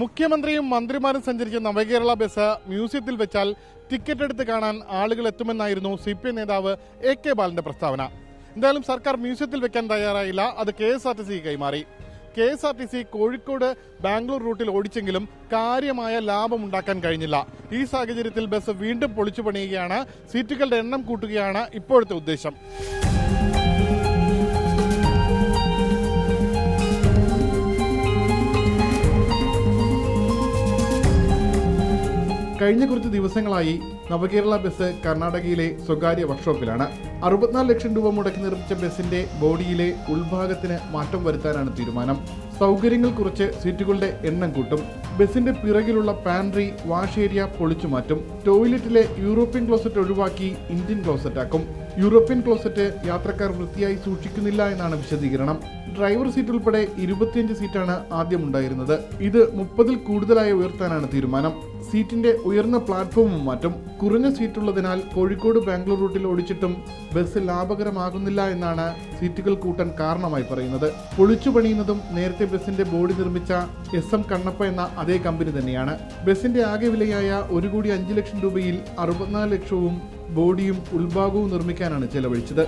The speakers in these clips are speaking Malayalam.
മുഖ്യമന്ത്രിയും മന്ത്രിമാരും സഞ്ചരിച്ച നവകേരള ബസ് മ്യൂസിയത്തിൽ വെച്ചാൽ ടിക്കറ്റ് എടുത്ത് കാണാൻ ആളുകൾ എത്തുമെന്നായിരുന്നു സി പി എം നേതാവ് എ കെ ബാലന്റെ പ്രസ്താവന. എന്തായാലും സർക്കാർ മ്യൂസിയത്തിൽ വെക്കാൻ തയ്യാറായില്ല. അത് K S R T C കൈമാറി. K S R T C Kozhikode Bangalore റൂട്ടിൽ ഓടിച്ചെങ്കിലും കാര്യമായ ലാഭമുണ്ടാക്കാൻ കഴിഞ്ഞില്ല. ഈ സാഹചര്യത്തിൽ ബസ് വീണ്ടും പൊളിച്ചു പണിയുകയാണ് സീറ്റുകളുടെ എണ്ണം കൂട്ടുകയാണ് ഇപ്പോഴത്തെ ഉദ്ദേശം. കഴിഞ്ഞ കുറച്ച് ദിവസങ്ങളായി നവകേരള ബസ് കർണാടകയിലെ സ്വകാര്യ വർക്ക്ഷോപ്പിലാണ്. അറുപത്തിനാല് ലക്ഷം രൂപ മുടക്കി നിർമ്മിച്ച ബസിന്റെ ബോഡിയിലെ ഉൾഭാഗത്തിന് മാറ്റം വരുത്താനാണ് തീരുമാനം. സൗകര്യങ്ങൾ കുറച്ച് സീറ്റുകളുടെ എണ്ണം കൂട്ടും. ബസിന്റെ പിറകിലുള്ള പാൻട്രി വാഷ് ഏരിയ പൊളിച്ചു മാറ്റും. ടോയ്ലറ്റിലെ യൂറോപ്യൻ ക്ലോസറ്റ് ഒഴിവാക്കി ഇന്ത്യൻ ക്ലോസറ്റ് ആക്കും. യൂറോപ്യൻ ക്ലോസറ്റ് യാത്രക്കാർ വൃത്തിയായി സൂക്ഷിക്കുന്നില്ല എന്നാണ് വിശദീകരണം. ഡ്രൈവർ സീറ്റ് ഉൾപ്പെടെ ഇരുപത്തിയഞ്ച് സീറ്റാണ് ആദ്യം ഉണ്ടായിരുന്നത് ഇത് മുപ്പതിൽ കൂടുതലായി ഉയർത്താനാണ് തീരുമാനം. സീറ്റിന്റെ ഉയർന്ന പ്ലാറ്റ്ഫോമും മാറ്റും കുറഞ്ഞ സീറ്റുള്ളതിനാൽ കോഴിക്കോട് ബാംഗ്ലൂർ റൂട്ടിൽ ഓടിച്ചിട്ടും ബസ് ലാഭകരമാകുന്നില്ല എന്നാണ് സീറ്റുകൾ കൂട്ടാൻ കാരണമായി പറയുന്നത്. പൊളിച്ചു പണിയുന്നതും നേരത്തെ ബസിന്റെ ബോഡി നിർമ്മിച്ച എസ് എം കണ്ണപ്പ എന്ന അതേ കമ്പനി തന്നെയാണ്. ബസിന്റെ ആകെ വിലയായ ഒരു കോടി അഞ്ച് ലക്ഷം രൂപയിൽ അറുപത്തിനാല് ലക്ഷവും ബോഡിയും ഉൾഭാഗവും നിർമ്മിക്കാനാണ് ചെലവഴിച്ചത്.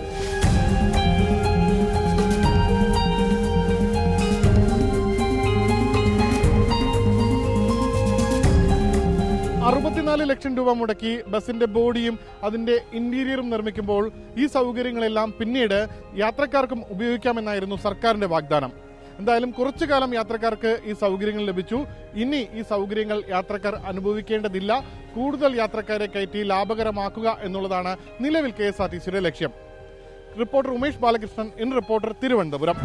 അറുപത്തിനാല് ലക്ഷം രൂപ മുടക്കി ബസിന്റെ ബോഡിയും അതിന്റെ ഇന്റീരിയറും നിർമ്മിക്കുമ്പോൾ ഈ സൗകര്യങ്ങളെല്ലാം പിന്നീട് യാത്രക്കാർക്കും ഉപയോഗിക്കാമെന്നായിരുന്നു സർക്കാരിന്റെ വാഗ്ദാനം. എന്തായാലും കുറച്ചു കാലം യാത്രക്കാർക്ക് ഈ സൗകര്യങ്ങൾ ലഭിച്ചു. ഇനി ഈ സൗകര്യങ്ങൾ യാത്രക്കാർ അനുഭവിക്കേണ്ടതില്ല. കൂടുതൽ യാത്രക്കാരെ കയറ്റി ലാഭകരമാക്കുക എന്നുള്ളതാണ് നിലവിൽ കെ ലക്ഷ്യം. Reporter Umesh Balakrishnan in reporter Thiruvananthapuram.